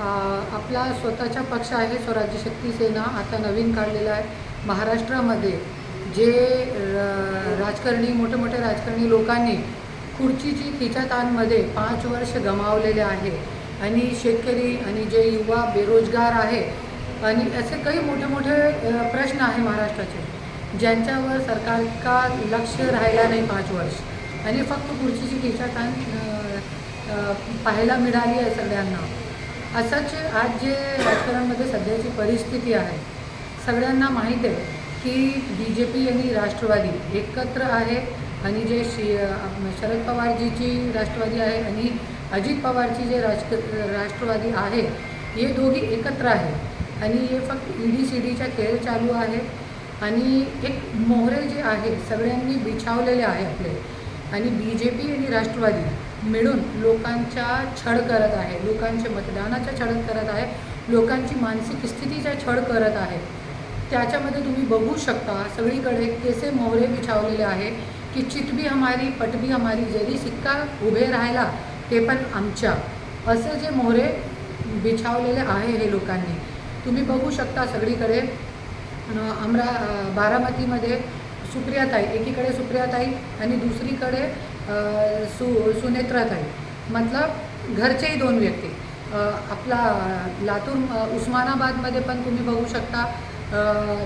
आपला स्वतःचा पक्ष आहे स्वराज्य शक्ती सेना आता नवीन काढलेला आहे. महाराष्ट्रामध्ये जे र- राजकारणी मोठे मोठे राजकारणी लोकांनी खुर्चीची खिचाताणमध्ये पाच वर्ष गमावलेले आहे. आणि शेतकरी आणि जे युवा बेरोजगार आहे आणि असे काही मोठे मोठे प्रश्न आहे महाराष्ट्राचे ज्यांच्यावर सरकार का लक्ष राहिला नाही पाच वर्ष. आणि फक्त खुर्चीची खिचाताण पाहायला मिळाली आहे सगळ्यांना. असंच आज जे राजकारणामध्ये सध्याची परिस्थिती आहे सगळ्यांना माहीत आहे की बी जे पी आणि राष्ट्रवादी एकत्र आहे आणि जे शि शरद पवारजीची राष्ट्रवादी आहे आणि अजित पवारची जे राजक राष्ट्रवादी आहे हे दोघी एकत्र आहे. आणि हे फक्त ईडी सी डीचा खेळ चालू आहे आणि एक मोहरे जे आहे सगळ्यांनी बिछावलेले आहे आपले. आणि बी जे पी आणि राष्ट्रवादी मिळून लोकांच्या छळ करत आहे लोकांचे मतदानाच्या छळ करत आहे लोकांची मानसिक स्थितीच्या छळ करत आहे. त्याच्यामध्ये तुम्ही बघू शकता सगळीकडे केसे मोहरे बिछावलेले आहे की चितबी हमारी पटबी हमारी जरी सिक्का उभे राहिला ते पण आमच्या. असे जे मोहरे बिछावलेले आहे हे लोकांनी. तुम्ही बघू शकता सगळीकडे अमरा बारामतीमध्ये सुप्रियाताई एकीकडे सुप्रियाताई आणि दुसरीकडे सु सुनेत्राताई. मतलब घरचेही दोन व्यक्ती. आपला लातूर उस्मानाबादमध्ये पण तुम्ही बघू शकता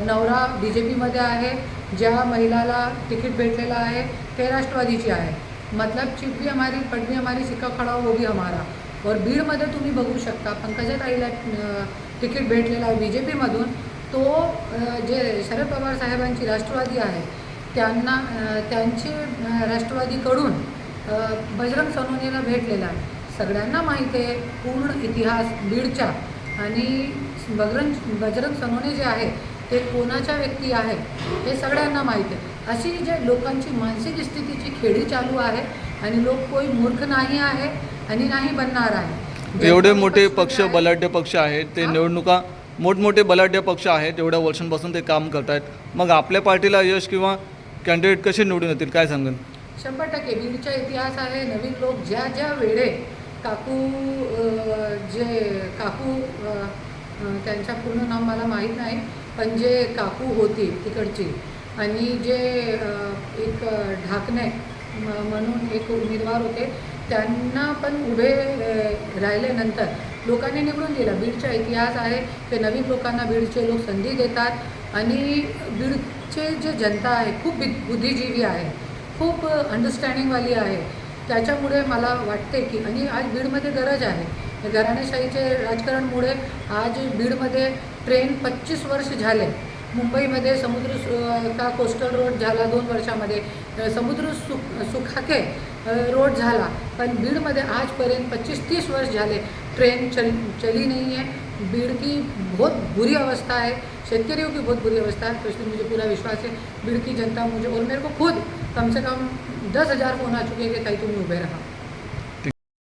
नवरा बी जे पीमध्ये आहे ज्या महिलाला तिकीट भेटलेलं आहे ते राष्ट्रवादीची आहे. मतलब चिप भी हमारी पट भी हमारी सिक्का खडा हो, वो भी हमारा. और बीडमध्ये तुम्ही बघू शकता पंकजाताईला तिकीट भेटलेलं आहे बी जे पीमधून तो जे शरद पवार साहेबांची राष्ट्रवादी आहे त्यांना त्यांचे राष्ट्रवादीकडून बजरंग सोनवणेला भेटलेला आहे सगळ्यांना माहीत आहे पूर्ण इतिहास बीडचा. आणि बजरंग बजरंग सोनवणे जे आहे ते कोणाच्या व्यक्ती आहे हे सगळ्यांना माहीत आहे. अशी जे लोकांची मानसिक स्थितीची खेळी चालू आहे आणि लोक कोई मूर्ख नाही आहे आणि नाही बनणार आहे. एवढे मोठे पक्ष बलाढ्य पक्ष आहेत. ते? निवडणुका मोठमोठे बलाढ्य पक्ष आहेत. एवढ्या वर्षांपासून ते काम करत आहेत मग आपल्या पार्टीला यश किंवा कॅन्डिडेट कसे निवडून येतील? काय सांगेल? शंभर टक्के. बीडचा इतिहास आहे. नवीन लोक ज्या ज्या वेळे काकू जे काकू त्यांच्या पूर्ण नाव मला माहीत नाही पण जे काकू होती तिकडची आणि जे एक ढाकणे म- म्हणून एक उमेदवार होते त्यांना पण उभे राहिल्यानंतर लोकांनी निवडून दिला. बीडचा इतिहास आहे ते नवीन लोकांना बीडचे लोक संधी देतात आणि बीडचे जे जनता आहे खूप बुद्धिजीवी आहे खूप अंडरस्टँडिंगवाली आहे. त्याच्यामुळे मला वाटते की आणि आज बीडमध्ये गरज आहे. घराणेशाहीचे राजकारणमुळे आज बीडमध्ये ट्रेन पच्चीस वर्ष झाले. मुंबईमध्ये समुद्र सु- का कोस्टल रोड झाला दोन वर्षामध्ये. समुद्र सु सुखाके रोड झाला. पण बीडमध्ये आजपर्यंत पच्चीस तीस वर्ष झाले. ट्रेन चल, चली नहीं है। भीड़ की बहुत बुरी अवस्था है। शेतकरियों की बहुत बुरी अवस्था है। तो इसलिए मुझे पूरा विश्वास है। भीड़ की जनता मुझे, और मेरे को खुद कम से कम दस हज़ार फ़ोन आ चुके हैं कि कहीं तुम्हें उभे रहा।